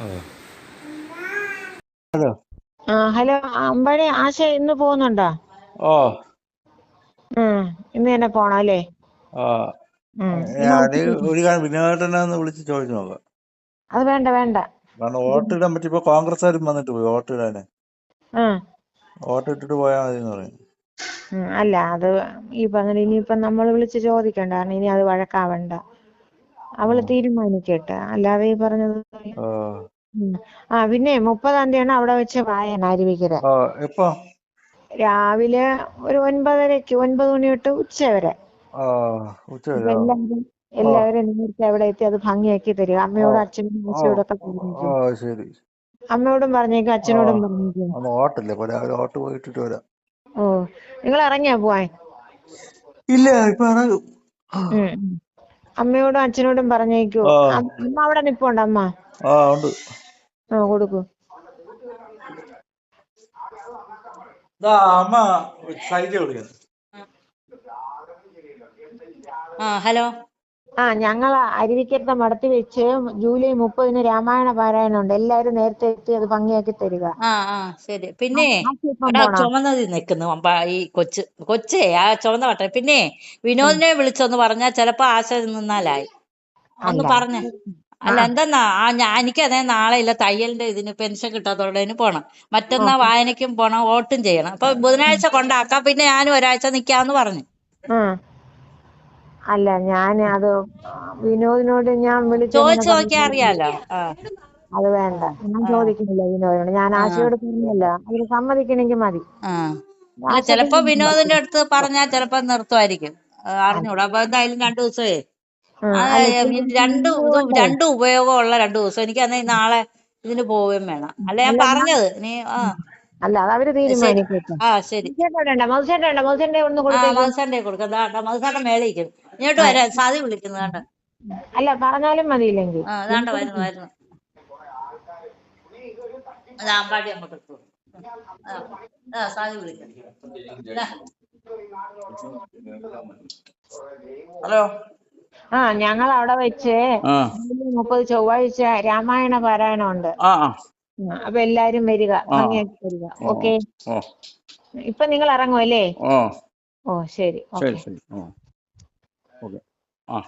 ഓ hello. Hello അമ്പഴി ആശ ഇന്ന് പോകുന്നുണ്ടോ? ഓ. ഉം ഇന്ന് തന്നെ പോണം അല്ലേ. ഒരു കാര്യം വിനോദേട്ടനെ ഒന്ന് വിളിച്ച് ചോദിച്ചു നോക്കാം. അത് വേണ്ട വേണ്ട. കാരണം വോട്ടിടാൻ പറ്റി ഇപ്പൊ കോൺഗ്രസ്സുകാരും വന്നിട്ട് പോയി വോട്ടിടാന്. വോട്ട് ഇട്ടിട്ട് പോയാൽ മതി എന്ന് പറയും അല്ല അത് ഇപ്പൊ അങ്ങനെ ഇനിയിപ്പം നമ്മൾ വിളിച്ച് ചോദിക്കണ്ട കാരണം ഇനി അത് വഴക്കാവണ്ട. അവൾ തീരുമാനിക്കട്ടെ. അല്ലാതെ ഈ പറഞ്ഞത്. ആ. പിന്നെ മുപ്പതാം തീയതിയാണ് അവിടെ വെച്ച് വായന അരുവിക്കര രാവിലെ ഒരു ഒൻപതരക്ക് ഒൻപത് മണി തൊട്ട് ഉച്ച വരെ. എല്ലാവരും എല്ലാവരും നേരത്തെ അവിടെ എത്തി അത് ഭംഗിയാക്കി തരിക. അമ്മയോടും അച്ഛനോടും അച്ഛനോടും ഒക്കെ ഓ ശരി. അമ്മയോടും പറഞ്ഞേക്കും അച്ഛനോടും പറഞ്ഞേക്കും. ഓ നിങ്ങൾ ഇറങ്ങിയാ പോവാൻ? ഇല്ല ഇപ്പൊ. അമ്മയോടും അച്ഛനോടും പറഞ്ഞേക്കൂ. അമ്മ അവിടെ നിപ്പുണ്ട് അമ്മ. ആ ഉണ്ട്. ആ കൊടുക്കൂ. ദാ അമ്മ സൈജ വിളിക്കുന്നു. ആ ഹലോ. ആ ഞങ്ങൾ അരുവിക്കരത്തെ മടത്തി വെച്ച് ജൂലൈ മുപ്പതിന് രാമായണ പാരായണം ഉണ്ട്. എല്ലാരും നേരത്തെ എത്തി അത് ഭംഗിയാക്കി തരിക. ആ ആ ശരി. പിന്നെ ചുമന്നതി നിൽക്കുന്നു. ഈ കൊച്ച് കൊച്ചേ ആ ചുമന്ന പട്ട പിന്നെ വിനോദിനെ വിളിച്ചൊന്ന് പറഞ്ഞാൽ ചിലപ്പോ ആശ നിന്നാലായി. ഒന്ന്. പറഞ്ഞ. അല്ല എന്തെന്നാ? ആ ഞാൻ എനിക്ക് അതേ നാളെ ഇല്ല തയ്യലിന്റെ ഇതിന് പെൻഷൻ കിട്ടാത്തോടതിന് പോണം. മറ്റന്നാ വായനയ്ക്കും പോണം വോട്ടും ചെയ്യണം. അപ്പൊ ബുധനാഴ്ച കൊണ്ടാക്കാം. പിന്നെ ഞാനും ഒരാഴ്ച നിക്കാന്ന് പറഞ്ഞു. അല്ല ഞാൻ അത് വിനോദിനോട് ഞാൻ വിളിച്ചു ചോദിച്ചു നോക്കിയാ അറിയാലോ? ആ. അത് വേണ്ട. ഞാൻ ചോദിക്കുന്നില്ല വിനോദിനോട്. ഞാൻ ആശയോട് പറഞ്ഞില്ല. അവർ സമ്മതിക്കണമെങ്കിൽ മതി. ആ. അല്ല ചിലപ്പോ വിനോദിന്റെ അടുത്ത് പറഞ്ഞാൽ ചിലപ്പോ നിർത്തുമായിരിക്കും. ആ, അറിഞ്ഞൂടാ. അപ്പൊ എന്തായാലും രണ്ടു ദിവസമേ. ആ, രണ്ടു രണ്ട് ഉപയോഗമുള്ള രണ്ടു ദിവസം. എനിക്ക് അന്നേ നാളെ ഇതിന് പോവുകയും വേണം. അല്ല ഞാൻ പറഞ്ഞത്. നീ ആ. അല്ല അത് അവർ തീരുമാനിക്കട്ടെ ആ ശരി. മധുസേട്ടേ ഒന്ന് ആ കൊടുത്തേക്ക്? മധുസണ്ടേ കൊടുക്കാം. മധുസണ്ട മേളിക്കും ഇങ്ങോട്ട് വരാം സാധി വിളിക്കുന്നു കണ്ടോ? അല്ല പറഞ്ഞാലും മതിയില്ലെങ്കിൽ. വരുന്നു വരുന്നു. അത് അമ്പാടി നമുക്ക് എടുത്തു ആ, ആ സാധി വിളിക്കുന്നു ഹലോ? ആ ഞങ്ങൾ അവിടെ വെച്ച് മുപ്പത് ചൊവ്വാഴ്ച രാമായണ പാരായണം ഉണ്ട് അപ്പൊ എല്ലാരും വരിക ഭംഗിയാക്കി വരിക. ഓക്കെ? ഇപ്പൊ നിങ്ങൾ ഇറങ്ങുമല്ലേ ഓ ഓ ശരി. ഓക്കെ. ശരി ശരി ഓ ഓക്കെ ആ